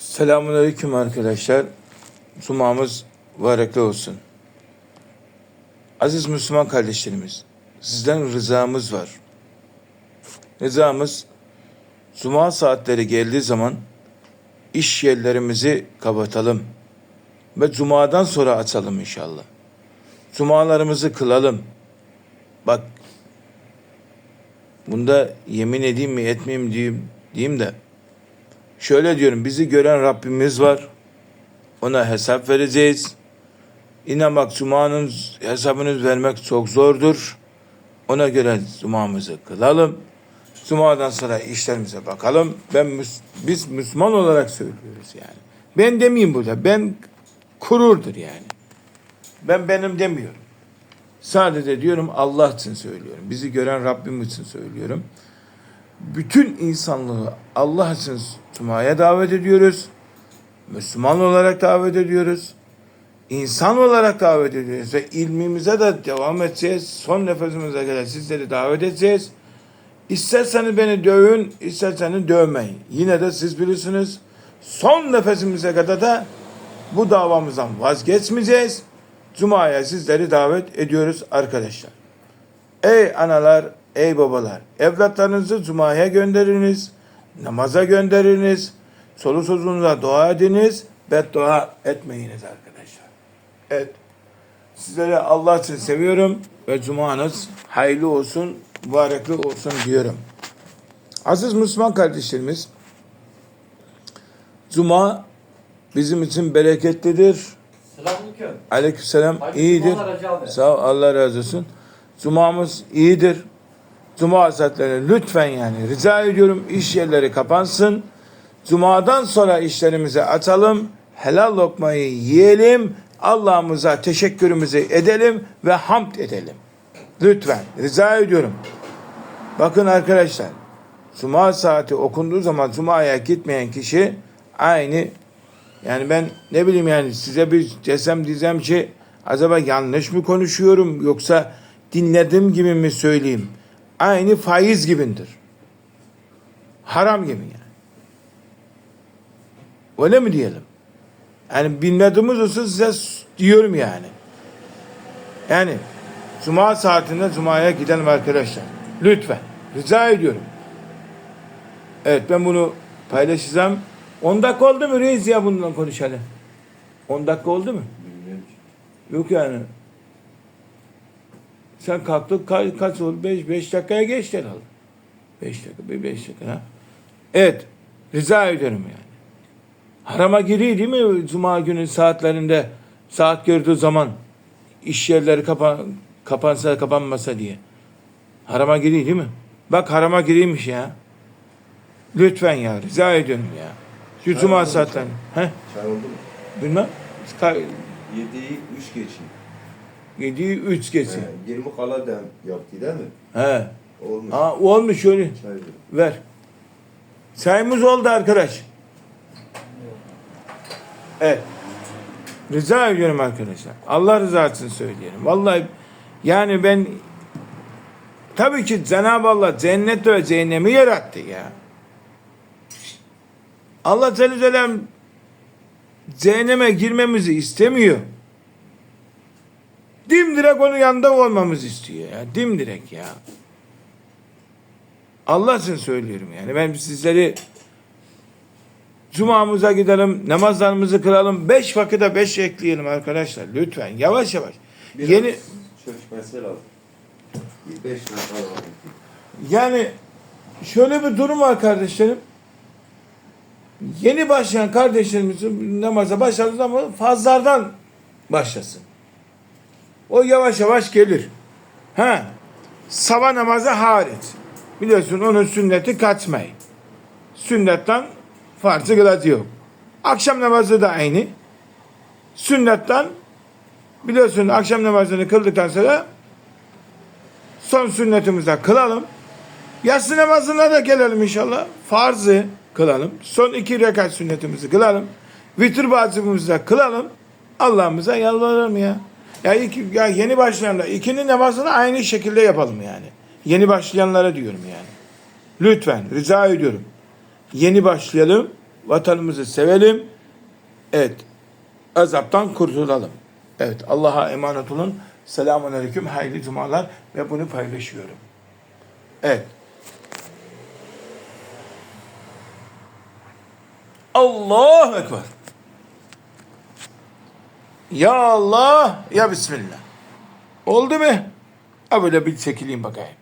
Selamun Aleyküm arkadaşlar. Cumamız mübarekli olsun. Aziz Müslüman kardeşlerimiz, sizden rızamız var. Rızamız, Cuma saatleri geldiği zaman iş yerlerimizi kapatalım. Ve Cuma'dan sonra açalım inşallah. Cumalarımızı kılalım. Bak, bunda yemin edeyim mi etmeyeyim diyeyim, diyeyim de Şöyle diyorum bizi gören Rabbimiz var. Ona hesap vereceğiz. İnan bak Cuma'nın hesabını vermek çok zordur. Ona göre Cuma'mızı kılalım. Cuma'dan sonra işlerimize bakalım. Ben biz Müslüman olarak söylüyoruz yani. Ben demeyeyim burada. Ben kururdur yani. Ben benim demiyorum. Sadece diyorum Allah için söylüyorum. Bizi gören Rabbim için söylüyorum bütün insanlığı Allah için Cuma'ya davet ediyoruz. Müslüman olarak davet ediyoruz. İnsan olarak davet ediyoruz ve ilmimize de devam edeceğiz. Son nefesimize kadar sizleri davet edeceğiz. İsterseniz beni dövün, isterseniz dövmeyin. Yine de siz bilirsiniz. Son nefesimize kadar da bu davamızdan vazgeçmeyeceğiz. Cuma'ya sizleri davet ediyoruz arkadaşlar. Ey analar, ey babalar, evlatlarınızı cumaya gönderiniz, namaza gönderiniz, solu sozunuza dua ediniz, beddua etmeyiniz arkadaşlar. Evet, sizleri Allah için seviyorum ve cumanız hayırlı olsun, mübarekli olsun diyorum. Aziz Müslüman kardeşlerimiz, cuma bizim için bereketlidir. Selamünaleyküm. Aleykümselam Hayırlı iyidir. Sağ ol, Allah razı olsun. Cumamız iyidir. Cuma saatleri lütfen yani rica ediyorum iş yerleri kapansın. Cumadan sonra işlerimizi açalım. Helal lokmayı yiyelim. Allah'ımıza teşekkürümüzü edelim ve hamd edelim. Lütfen rica ediyorum. Bakın arkadaşlar. Cuma saati okunduğu zaman Cuma'ya gitmeyen kişi aynı yani ben ne bileyim yani size bir desem diyeceğim ki acaba yanlış mı konuşuyorum yoksa dinlediğim gibi mi söyleyeyim? Aynı faiz gibindir. Haram gibi yani. Öyle mi diyelim? Yani bilmediğimiz olsun size diyorum yani. Yani Cuma saatinde Cuma'ya gidelim arkadaşlar. Lütfen. Rica ediyorum. Evet ben bunu paylaşacağım. 10 dakika oldu mu reis ya bundan konuşalım? 10 dakika oldu mu? Yok yani. Sen kalktın ka- kaç oldu? 5 5 dakikaya geçti herhalde. 5 dakika, bir 5 dakika ha. Evet. Rica ediyorum yani. Harama giriyor değil mi Cuma günü saatlerinde saat gördüğü zaman iş yerleri kapan, kapansa kapanmasa diye. Harama giriyor değil mi? Bak harama giriymiş ya. Lütfen ya rica ediyorum ya. Şu Çay cuma saatlerinde. He? Çay oldu mu? Bilmem. 7'yi 3 geçin. Yediği üç geçin. He, 20 kala dem yaptı değil mi? He. Olmuş. Ha, olmuş şöyle. Çay ver. Çayımız oldu arkadaş. Evet. Rica ediyorum arkadaşlar. Allah rızası için söyleyelim. Vallahi yani ben tabii ki Cenab-ı Allah cennet ve cehennemi yarattı ya. Allah Celaluhu cehenneme girmemizi istemiyor. Dimdirek onun yanında olmamızı istiyor ya. Dimdirek ya. Allah için söylüyorum yani. Ben sizleri Cuma'mıza gidelim, namazlarımızı kılalım. Beş vakıda beş ekleyelim arkadaşlar. Lütfen yavaş yavaş. Biraz Yeni Çökmesi lazım. 5 dakika var. yani şöyle bir durum var kardeşlerim. Yeni başlayan kardeşlerimizin namaza başladığı zaman fazlardan başlasın. O yavaş yavaş gelir. Ha. Sabah namazı hariç. Biliyorsun onun sünneti kaçmayın. Sünnetten farzı kılacı yok. Akşam namazı da aynı. Sünnetten biliyorsun akşam namazını kıldıktan sonra son sünnetimizi kılalım. Yatsı namazına da gelelim inşallah. Farzı kılalım. Son iki rekat sünnetimizi kılalım. Vitir vacibimizi de kılalım. Allah'ımıza yalvaralım ya. Ya, iki, ya yeni başlayanlar ikinin namazını aynı şekilde yapalım yani. Yeni başlayanlara diyorum yani. Lütfen rica ediyorum. Yeni başlayalım. Vatanımızı sevelim. Evet. Azaptan kurtulalım. Evet. Allah'a emanet olun. Selamun aleyküm. Hayırlı cumalar. Ve bunu paylaşıyorum. Evet. Allahu Ekber. Ya Allah, ya Bismillah. Oldu mu? Ha böyle bir çekileyim bakayım.